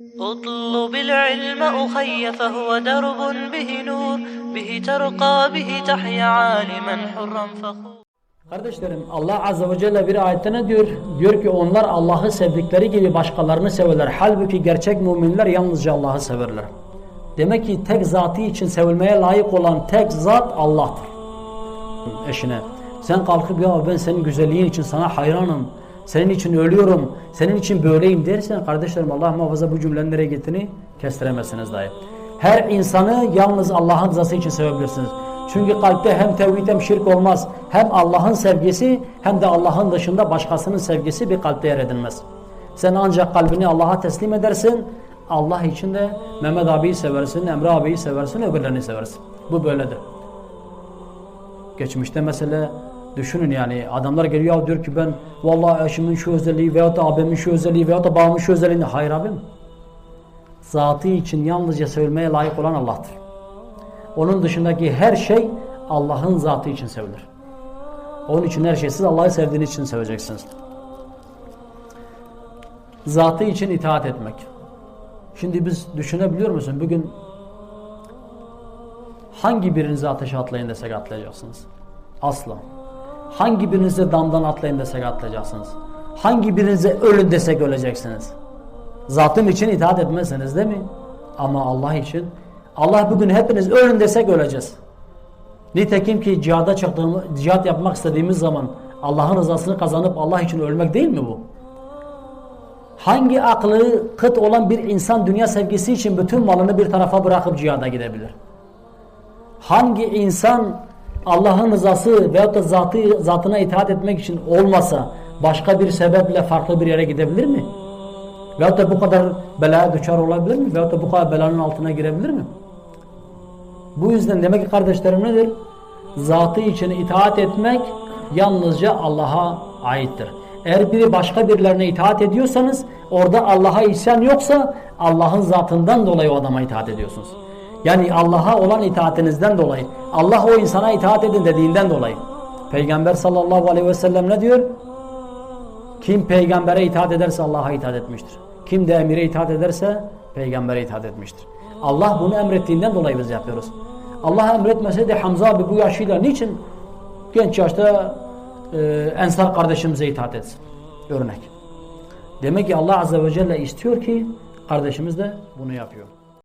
اطلب العلم أخي فهو درب به نور به ترقى به تحيا عالما حرا فخور Kardeşlerim Allah Azze ve Celle bir ayette ne diyor? Diyor ki onlar Allah'ı sevdikleri gibi başkalarını severler. Halbuki gerçek müminler yalnızca Allah'ı severler. Demek ki tek zatı için sevilmeye layık olan tek zat Allah'tır. Eşine sen kalkıp ya ben senin güzelliğin için sana hayranım. senin için ölüyorum. Senin için böyleyim dersen kardeşlerim Allah muhafaza bu cümlenin nereye gittiğini kestiremezsiniz dahi. Her insanı yalnız Allah'ın rızası için sevebilirsiniz. Çünkü kalpte hem tevhid hem şirk olmaz. Hem Allah'ın sevgisi hem de Allah'ın dışında başkasının sevgisi bir kalpte yer edilmez. Sen ancak kalbini Allah'a teslim edersin. Allah için de Mehmet abiyi seversin, Emre abiyi seversin, öbürlerini seversin. Bu böyledir. Geçmişte mesela düşünün yani adamlar geliyor diyor ki ben vallahi eşimin şu özelliği veyahut da abimin şu özelliği veyahut da babamın şu özelliğini. Hayır abim. Zatı için yalnızca sevilmeye layık olan Allah'tır. Onun dışındaki her şey Allah'ın zatı için sevilir. Onun için her şey siz Allah'ı sevdiğiniz için seveceksiniz. Zatı için itaat etmek. Şimdi biz düşünebiliyor musun? Bugün hangi birinize ateşe atlayın desek atlayacaksınız? Asla. Hangi birinize damdan atlayın desek atlayacaksınız? Hangi birinize ölün desek öleceksiniz? Zatım için itaat etmezseniz değil mi? Ama Allah için Allah bugün hepiniz ölün desek öleceğiz. Nitekim ki cihada çıktığımız, cihat yapmak istediğimiz zaman Allah'ın rızasını kazanıp Allah için ölmek değil mi bu? Hangi aklı kıt olan bir insan dünya sevgisi için bütün malını bir tarafa bırakıp cihada gidebilir? Hangi insan Allah'ın rızası veyahut da zatı, zatına itaat etmek için olmasa başka bir sebeple farklı bir yere gidebilir mi? Veyahut da bu kadar belaya düşer olabilir mi? Veyahut da bu kadar belanın altına girebilir mi? Bu yüzden demek ki kardeşlerim nedir? Zatı için itaat etmek yalnızca Allah'a aittir. Eğer biri başka birilerine itaat ediyorsanız orada Allah'a isyan yoksa Allah'ın zatından dolayı o adama itaat ediyorsunuz. Yani Allah'a olan itaatinizden dolayı Allah o insana itaat edin dediğinden dolayı. Peygamber sallallahu aleyhi ve sellem ne diyor? Kim peygambere itaat ederse Allah'a itaat etmiştir. Kim de emire itaat ederse peygambere itaat etmiştir. Allah bunu emrettiğinden dolayı biz yapıyoruz. Allah emretmeseydi Hamza abi bu yaşıyla niçin genç yaşta e, Ensar kardeşimize itaat etsin? Örnek. Demek ki Allah Azze ve Celle istiyor ki kardeşimiz de bunu yapıyor.